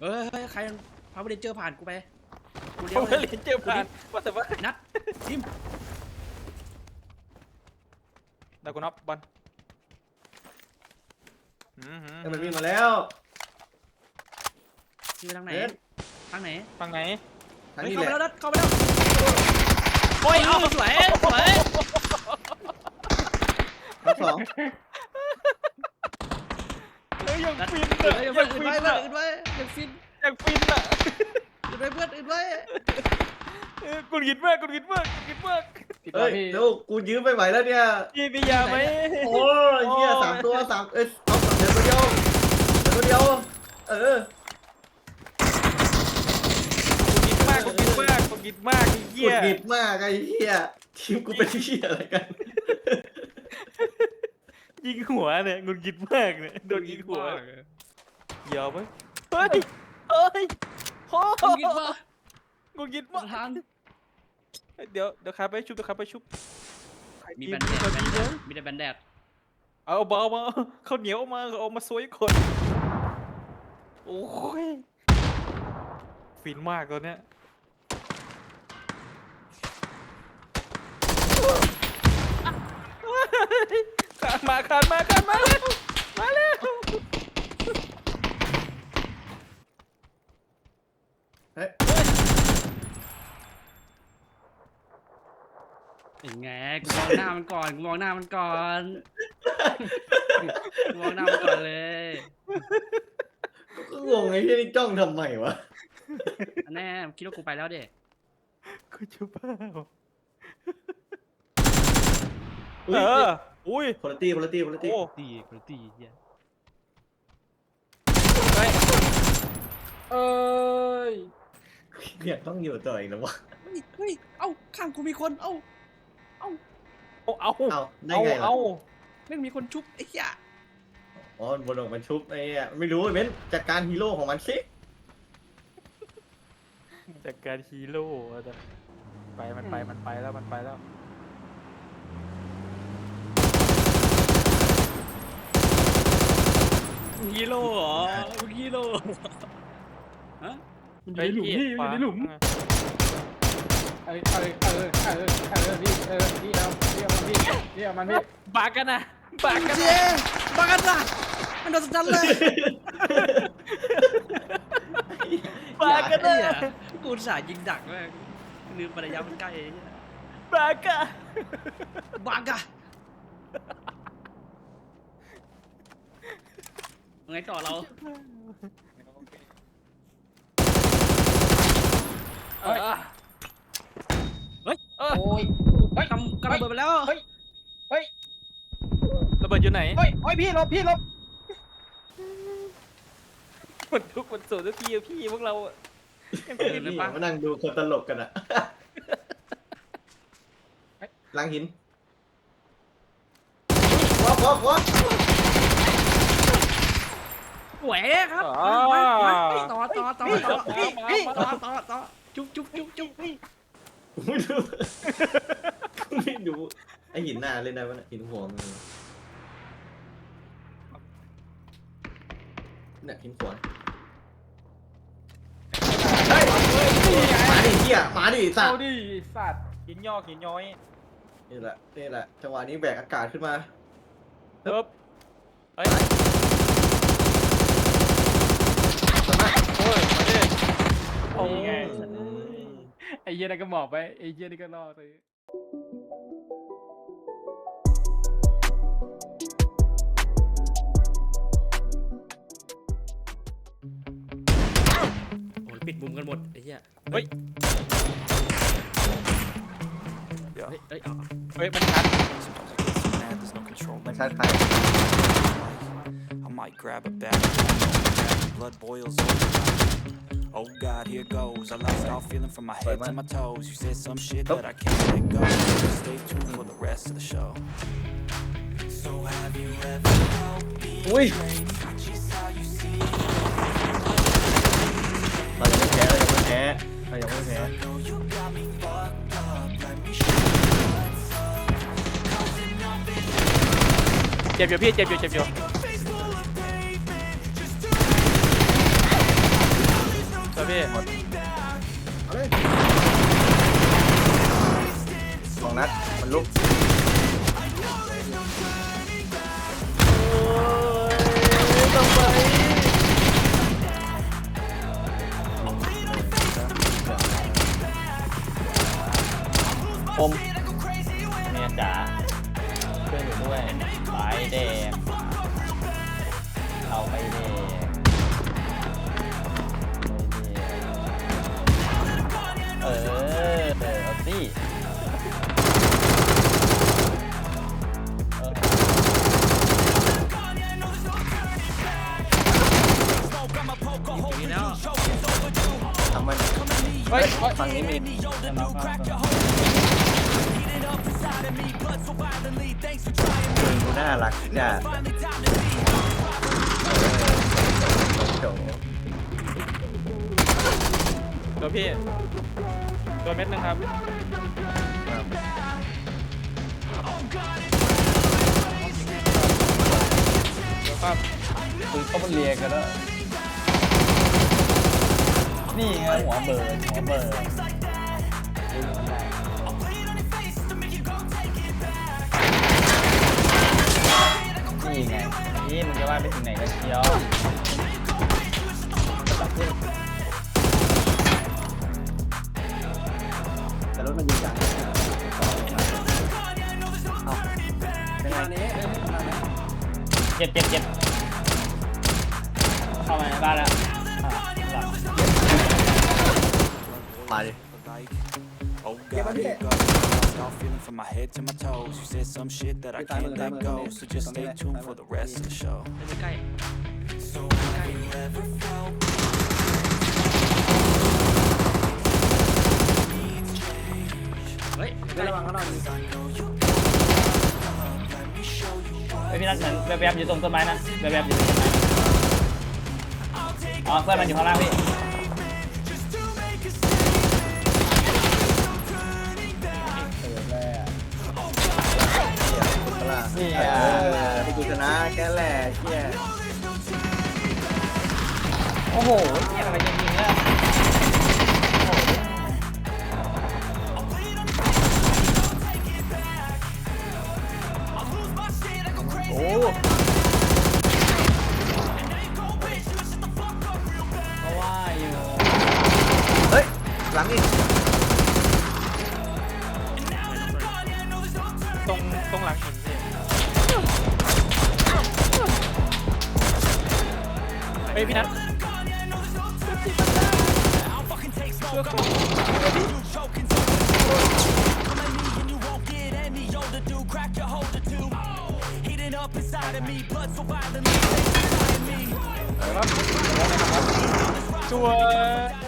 เฮ้ยเฮ้ยใครพาไปเดินเจอผ่านกูไปกูเดียผวมเลก็ยเรียนเจอผ่านว่าแต่ว่านัดทิมดาวกุนอฟบอลอืมหืเอ้ยมันวิ่งมาแล้ว ทิมไปทางไหนเอ็ดทางไหนฟังไหนทางเฮ้ยนี้เข้าแหไปละแล้วนัดเข้าไปแล้วโอ้ยเอาสวยสวยทั้งสองเฮ้ ยยังฟินเฮ้อะยยังฟินไว้เพื่อนอื่นไว้ยังฟินยังฟินอะอื่นไว้เพื่อนอื่นไว้กุนกิดมากกุนกิดมากกุนกิดมากเฮ้ยพี่เดี๋ยวกูยืมไม่ไหวแล้วเนี่ยพี่มียาไหมโอ้ยเหี้ยสามตัวสามเอ้ยเอาเดี๋ยวเดียวเดี๋ยวเดียวเออกุนกิดมากกุนกิดมากกุนกิดมากไอ้เหี้ดยหงิดมากไอ้เหี้ยทีมกูเป็นเหี้ยอะไรกัน ยิงหัวเนี่ยกุนกิดมากเนี่ยโดนยิงหัวยาวไหมเฮ้ยเฮ้ยโอ้กูคิดว่ากุนกิดปมากระธานเดี๋ยวเดี๋ยวขาไปชุบเดี๋ยวขาไปชุบมีแบนแดดขอแบดีนแดนะดมีแต่แบนแดดเอาเบามาข้าวเหนียวเอามาเอามาซวยคนโอ้ยฟินมากตอนเนี้ยขาน มาขานมาขานมาเร็วมาเร็วเฮ้ยยังไงกูมองหน้ามันก่อนกูมองหน้ามันก่อนกูมองหน้ามันก่อนเลยก็งงไอ้เหี้ยนี่จ้องทำไมวะอันแน่คิดว่ากูไปแล้วเด็กกูจะบ้าอุ้เอยอ อุ้ยคนละตีคนละตีคนละตีโอ้ตีกูตีเหี้ยไปเอ้ยเนี่ยต้องอยู่ต่ออีกแล้ววะเฮ้ยเฮ้ยเอ้าข้างกูมีคนเอ้าเอาเอาเอาได้ไงล่ะเอาแม่งมีคนชุบไอ้เหี้ยอ๋อบนออกมันชุบไอ้เนี่ยไม่รู้ไอ้เม้นจัดการฮีโร่ของมันสิจากการฮีโร่อะแต่ไปมันไปมันไปแล้วมันไปแล้ว ฮีโร่เหรอมึงฮีโร่ฮะมันอยู่ในหลุมพี่มันอยู่ในหลุมขวาเออเออเออเออเออพี่เออพี่เอาพี่เอามันพี่พี่เอามันพี่บากกันนะบากกันเย้บ้ากันนะมันโดนสตันเลยบากกันไอ้นะเหี้ยกูอุตสาห์ยิงดักแม่งลืมไประยะมันใกล้ไอ้เหี้ยบากันบ้ากะ ไงต่อเราเออเฮ้ยเออโอ้ยเฮ้ยกำกำระเบิดไปแล้วเฮ้ยเฮ้ยระเบิดอยู่ไหนเฮ้ยเฮ้ยพี่ลบพี่ลบมันทุกข์มันโศกทุกทีอะพี่พวกเราอะยังเอไม่อได้นี่มานั่งดูคนตลกกันอะหลังหินวอกวอกวอก แหวครับอ๋อมามามาต่อต่อต่อต่อพี่พี่ต่อต่อต่อจุ๊บจุ๊บจุ๊บจุ๊บกูไม่ดูกูไม่ดูไอหินหน้าเล่นได้ปะเนี่ยหินหัวมันเนี่ยหินหัวเฮ้ยมาดิเฮียมาดิสัตเอาว์ดิสัตว์หินยอกหินย้อยนี่แหละนี่แหละจังหวะนี้แบกอากาศขึ้นมาเติบเฮ้ย สามารถ โอ้ยมาดิ โอ้ นี่ไง ไอ้เหี้ยนี่ก็หมอบไปไอ้เหี้ยนี่ก็รอดไปโอ้ยปิดมุมกันหมดไอ้เหี้ยเฮ้ยเดี๋ยว เฮ้ยเฮ้ยเอาเฮ้ยมันชัด mad, there's no control. มัน Let ชัด me ใคร I might grab a bag. Blood boils over. Oh God, here goes. I lost all feeling from my head to my toes. You said some shit that I can't let go. Stay tuned for the rest of the show. So have you ever felt Uy. Mà đừng có chạy, đừng có chạy. Thôi พี่เอาเลยสองนัด มันลุกผมเมียจ๋าช่วยหนูด้วยไปแดงเอาไปแดง เฮ้ยฝั่งนี้มีจะมาฟังก่อนดูน่ารักจ้ะโจตัวพี่ ตัวเม็ดหนึงครับ เดี๋ยวครับคือเขามันเรียกกันแล้ว นี่ไงหัวเบิร์นหัวเบิร์น ไปถึงไหนกันเชียวแต่รถมันยิงจากยังไงอันนี้เอ้ยประมาณนี้เจ็บเจ็บเจ็บเข้ามาในบ้านแล้วอ่าหลังมาดิ Oh God, here goes. Lost all feeling from my head to my toes. You said some shit that I can't let go. So just stay tuned for the rest of the show. ใกล้ So have you ever felt เฮ้ย ไม่ระวังเขาหน่อย ไอพี่นัทเหมือนแวบๆอยู่ตรงต้นไม้นะแวบๆอยู่ตรงต้นไม้อ๋อเพื่อนมันอยู่ข้างล่างพี่ นี่เออะปีกูชนะแก่แหละเชี่ยโอ้โหเหียอะไรจริงๆเนี่ยโอ้ ฮ้ยพี่นัทชัวร์